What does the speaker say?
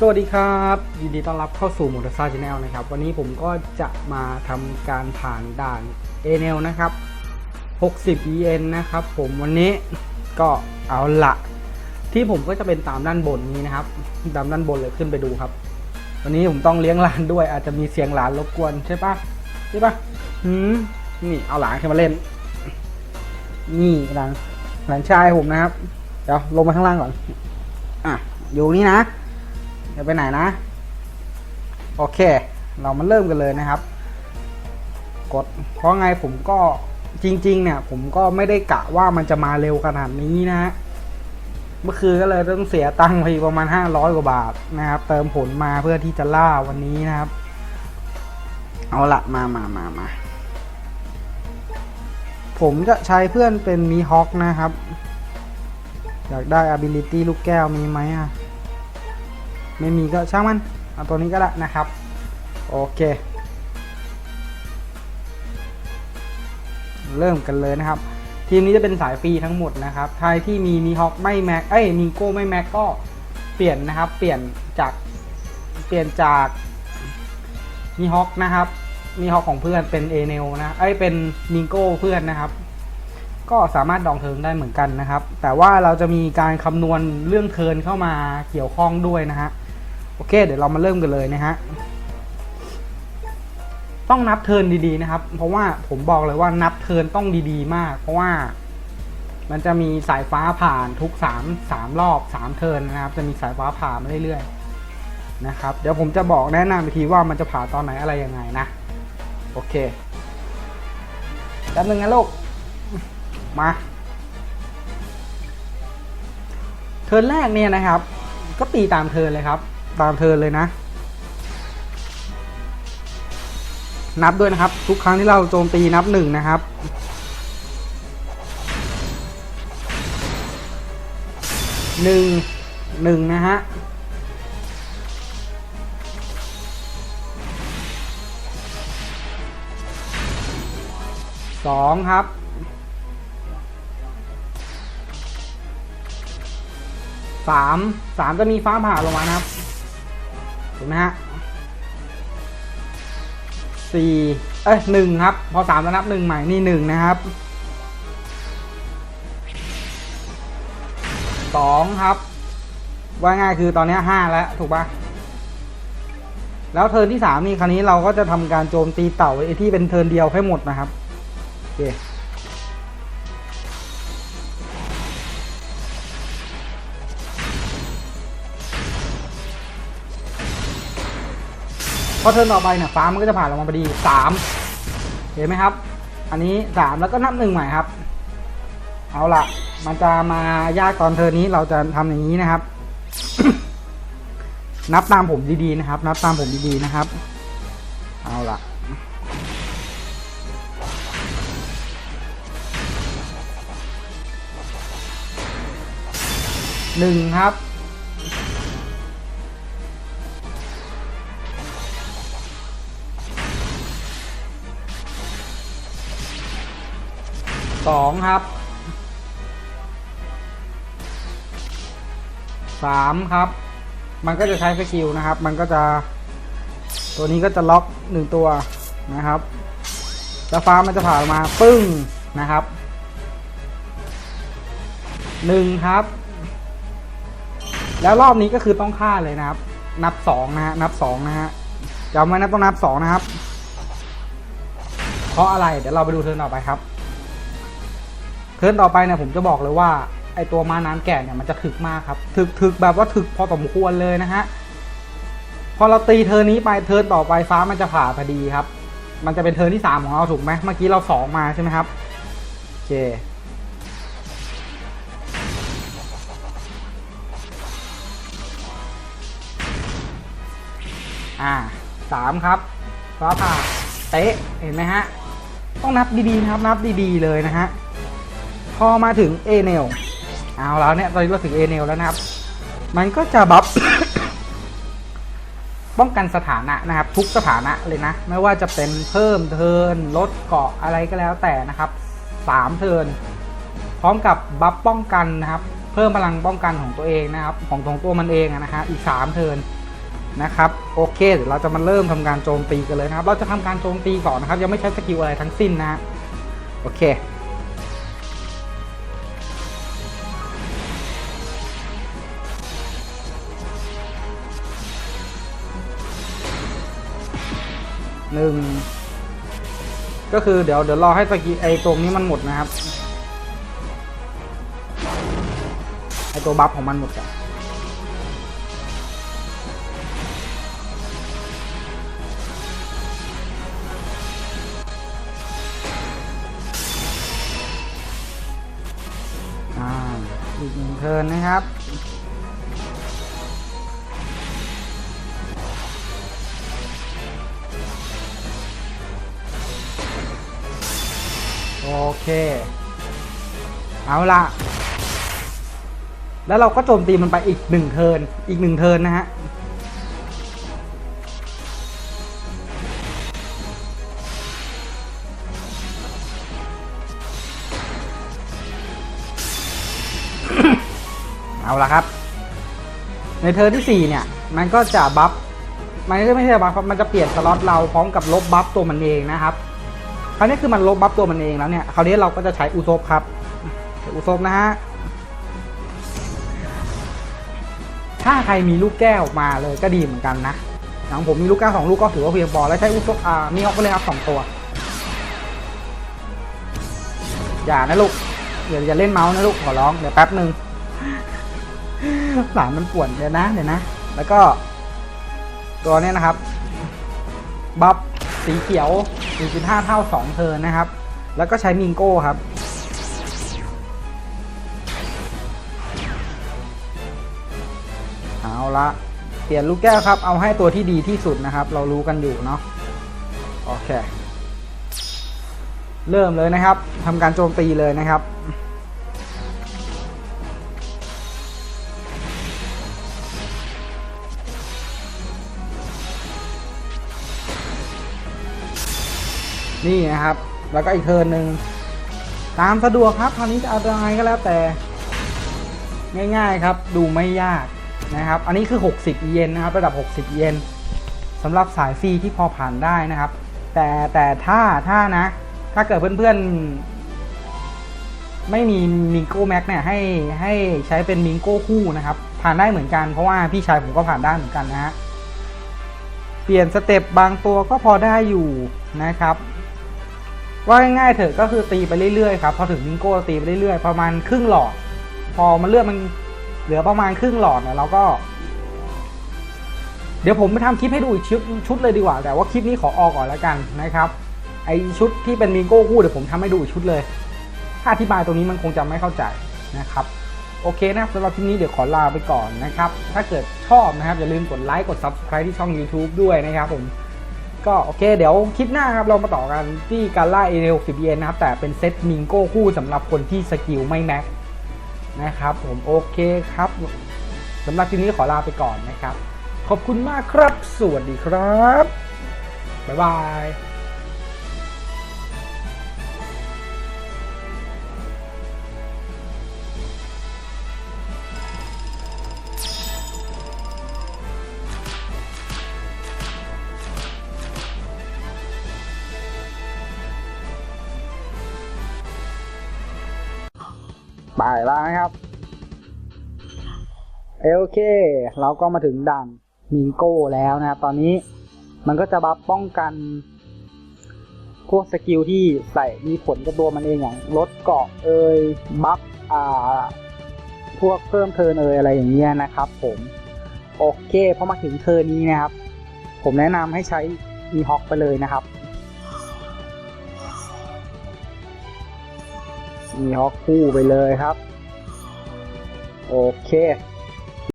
สวัสดีครับ ยินดีต้อนรับเข้าสู่มอเตอร์ไซค์ชาแนลนะครับ วันนี้ผมก็จะมาทำการผ่านด่านเอเนลนะครับ 60 EN นะครับ ผมวันนี้ก็เอาละที่ผมก็จะเป็นตามด้านบนนี้นะครับตามด้านบนเลยขึ้นไปดูครับ วันนี้ผมต้องเลี้ยงหลานด้วย อาจจะมีเสียงหลานรบกวนใช่ปะใช่ปะหืมนี่เอาหลานขึ้นมาเล่น นี่หลานหลานชายผมนะครับ เดี๋ยวลงมาข้างล่างก่อนอะอยู่นี่นะ จะไปไหนนะ โอเค เรามาเริ่มกันเลยนะครับ กดเพราะไงผมก็จริง ๆ เนี่ย ผมก็ไม่ได้กะว่ามันจะมาเร็วขนาดนี้นะฮะเมื่อคืนก็เลยต้องเสียตังค์ไปประมาณ 500 กว่าบาทนะครับ เติมผลมาเพื่อที่จะล่าวันนี้นะครับ เอาละมามามามาผมจะใช้เพื่อนเป็นมีฮอคนะครับ อยากได้ ability ลูกแก้วมีไหมอะ ไม่มีก็ช่างมันเอาตัวนี้ก็ได้นะครับ โอเค เริ่มกันเลยนะครับ ทีมนี้จะเป็นสายฟรีทั้งหมดนะครับใครที่มีมีฮอกไม่แม็กเอ้ยมีโก้ไม่แม็กก็เปลี่ยนนะครับ เปลี่ยนจากเปลี่ยนจากมีฮอกนะครับมีฮอกของเพื่อนเป็นเอเนลนะเอ้ยเป็นมิงโก้เพื่อนนะครับ ก็สามารถดองเทิร์นได้เหมือนกันนะครับ แต่ว่าเราจะมีการคำนวณเรื่องเทินเข้ามาเกี่ยวข้องด้วยนะฮะ โอเค เดี๋ยวเรามาเริ่มกันเลยนะฮะต้องนับเทินดีๆนะครับ เพราะว่าผมบอกเลยว่านับเทินต้องดีๆ มาก เพราะว่ามันจะมีสายฟ้าผ่านทุกสามสามรอบสามเทินนะครับ จะมีสายฟ้าผ่ามาเรื่อยๆนะครับ เดี๋ยวผมจะบอกแนะนำอีกทีว่ามันจะผ่าตอนไหนอะไรยังไงนะ โอเคแป๊บนึงนะลูก มา เทินแรกเนี่ยนะครับ ก็ตีตามเทินเลยครับ ตามเทิร์นเลยนะ นับด้วยนะครับ ทุกครั้งที่เราโจมตีนับหนึ่งนะครับหนึ่งหนึ่งนะฮะสองครับสามสามจะมีฟ้าผ่าลงมานะครับ ถูกไหมฮะสี่เอ้ยหนึ่งครับ พอสามแล้วนับหนึ่งใหม่นี่หนึ่งนะครับสองครับ ว่าง่ายคือตอนนี้ห้าแล้วถูกปะแล้วเทิร์นที่สามนี่คราวนี้เราก็จะทำการโจมตีเต่าไอ้ที่เป็นเทิร์นเดียวให้หมดนะครับโอเค อเทิร์นต่อไปเนี่ยฟ้ามันก็จะผ่านลงมาพอดีสามเห็นไหมครับ อันนี้สามแล้วก็นับหนึ่งใหม่ครับ เอาละมันจะมายากตอนเทิร์นนี้เราจะทำอย่างนี้นะครับ นับตามผมดีๆนะครับ นับตามผมดีๆนะครับ เอาละหนึ่งครับ สองครับสามครับ มันก็จะใช้สกิลนะครับ มันก็จะ ตัวนี้ก็จะล็อกหนึ่งตัวนะครับแล้วฟ้ามันจะผ่ามาปึ้งนะครับหนึ่งครับ แล้วรอบนี้ก็คือต้องฆ่าเลยนะครับ นับสองนะฮะนับสองนะฮะจำไว้นะต้องนับสองนะครับ เพราะอะไรเดี๋ยวเราไปดูเทิร์นต่อไปครับ เทิร์นต่อไปเนี่ยผมจะบอกเลยว่าไอตัวมาน้ำแก่เนี่ยมันจะถึกมากครับถึกถึกแบบว่าถึกพอสมควรเลยนะฮะพอเราตีเทิร์นนี้ไปเทิร์นต่อไปฟ้ามันจะผ่าพอดีครับ มันจะเป็นเทิร์นที่สามของเราถูกไหมเมื่อกี้เราสองมาใช่ไหมครับโอเคอ่าสามครับฟ้าผ่าเตะเห็นไหมฮะ ต้องนับดีๆนะครับนับดีๆเลยนะฮะ พอมาถึงเอเนลเอาแล้วเนี่ยตอนนี้เราถึงเอเนลแล้วนะครับ มันก็จะบัฟป้องกันสถานะนะครับ ทุกสถานะเลยนะ ไม่ว่าจะเป็นเพิ่มเทินลดเกาะอะไรก็แล้วแต่นะครับสามเทินพร้อมกับบัฟป้องกันนะครับ เพิ่มพลังป้องกันของตัวเองนะครับ ของของตัวมันเองอะนะฮะอีกสามเทินนะครับโอเคเดี๋ยวเราจะมาเริ่มทำการโจมตีกันเลยนะครับ เราจะทำการโจมตีก่อนนะครับ ยังไม่ใช้สกิลอะไรทั้งสิ้นนะโอเค หนึ่งก็คือเดี๋ยวเดี๋ยวรอให้สกีไอตรงนี้มันหมดนะครับไอตัวบัฟของมันหมดก่อนอ่าอีกหนึ่งเทินนะครับ เค เอาละแล้วเราก็โจมตีมันไปอีกหนึ่งเทินอีกหนึ่งเทินนะฮะเอาละครับ ในเทิร์นที่ 4 เนี่ย มันก็จะบัฟมันก็ไม่ใช่บัฟมันจะเปลี่ยนสล็อตเราพร้อมกับลบบัฟตัวมันเองนะครับ คราวนี้คือมันลบบัฟตัวมันเองแล้วเนี่ย คราวนี้เราก็จะใช้อุซบครับอุซบนะฮะ ถ้าใครมีลูกแก้วมาเลยก็ดีเหมือนกันนะอย่างผมมีลูกแก้วสองลูกก็ถือว่าเพียงพอ แล้วใช้อุซบอ่ามีออกไปเลยครับสองตัว อย่านะลูกอย่าอย่าเล่นเมาส์นะลูกขอร้อง เดี๋ยวแป๊บหนึ่งหลานมันป่วนเดี๋ยวนะเดี๋ยวนะ แล้วก็ ตัวนี้นะครับ บัฟ สีเขียว 1.5 เท่า 2 เทิร์นนะครับ แล้วก็ใช้มิงโก้ครับ เอาละ เปลี่ยนลูกแก้วครับ เอาให้ตัวที่ดีที่สุดนะครับ เรารู้กันอยู่เนาะ โอเค เริ่มเลยนะครับ ทำการโจมตีเลยนะครับ นี่นะครับ แล้วก็อีกเทิร์นหนึ่งตามสะดวกครับคราวนี้จะเอายังไงก็แล้วแต่ ง่ายๆครับ ดูไม่ยากนะครับ อันนี้คือ 60 เยนนะครับ ระดับ 60 เยนสำหรับสายฟรีที่พอผ่านได้นะครับ แต่แต่ถ้าถ้านะ ถ้าเกิดเพื่อนๆ ไม่มีมิงโก้แม็กเนี่ยให้ให้ใช้เป็นมิงโก้คู่นะครับ ผ่านได้เหมือนกันเพราะว่าพี่ชายผมก็ผ่านได้เหมือนกันนะฮะเปลี่ยนสเต็ปบางตัวก็พอได้อยู่นะครับ ว่าง่ายๆเถอะก็คือตีไปเรื่อยๆครับพอถึงมิงโก้ตีไปเรื่อยๆประมาณครึ่งหลอด พอมันเลือดมันเหลือประมาณครึ่งหลอดเนี่ยเราก็ เดี๋ยวผมไปทำคลิปให้ดูอีกชุดชุดเลยดีกว่า แต่ว่าคลิปนี้ขอออกก่อนแล้วกันนะครับไอชุดที่เป็นมิงโก้คู่เดี๋ยวผมทำให้ดูอีกชุดเลย ถ้าอธิบายตรงนี้มันคงจะไม่เข้าใจนะครับโอเคนะครับสำหรับคลิปนี้เดี๋ยวขอลาไปก่อนนะครับ ถ้าเกิดชอบนะครับ อย่าลืมกดไลค์กด subscribe ที่ช่อง YouTube ด้วยนะครับผม ก็โอเค เดี๋ยวคลิปหน้าครับเรามาต่อกันที่การล่าเอเรลสิบเยนนะครับ แต่เป็นเซตมิงโก้คู่สำหรับคนที่สกิลไม่แม็กนะครับ ผมโอเคครับสำหรับคลิปนี้ขอลาไปก่อนนะครับ ขอบคุณมากครับ สวัสดีครับ บ๊ายบาย ไปแล้วนะครับเอโอเค เราก็มาถึงด่านมิงโก้แล้วนะครับตอนนี้มันก็จะบัฟป้องกัน พวกสกิลที่ใส่มีผลกับตัวมันเองอย่างลดเกาะเอยบัฟอ่า พวกเพิ่มเทิร์นเอยอะไรอย่างเงี้ยนะครับ ผมโอเคพอมาถึงเทิร์นนี้นะครับ ผมแนะนำให้ใช้มีฮอคไปเลยนะครับ มีฮอคคู่ไปเลยครับ โอเค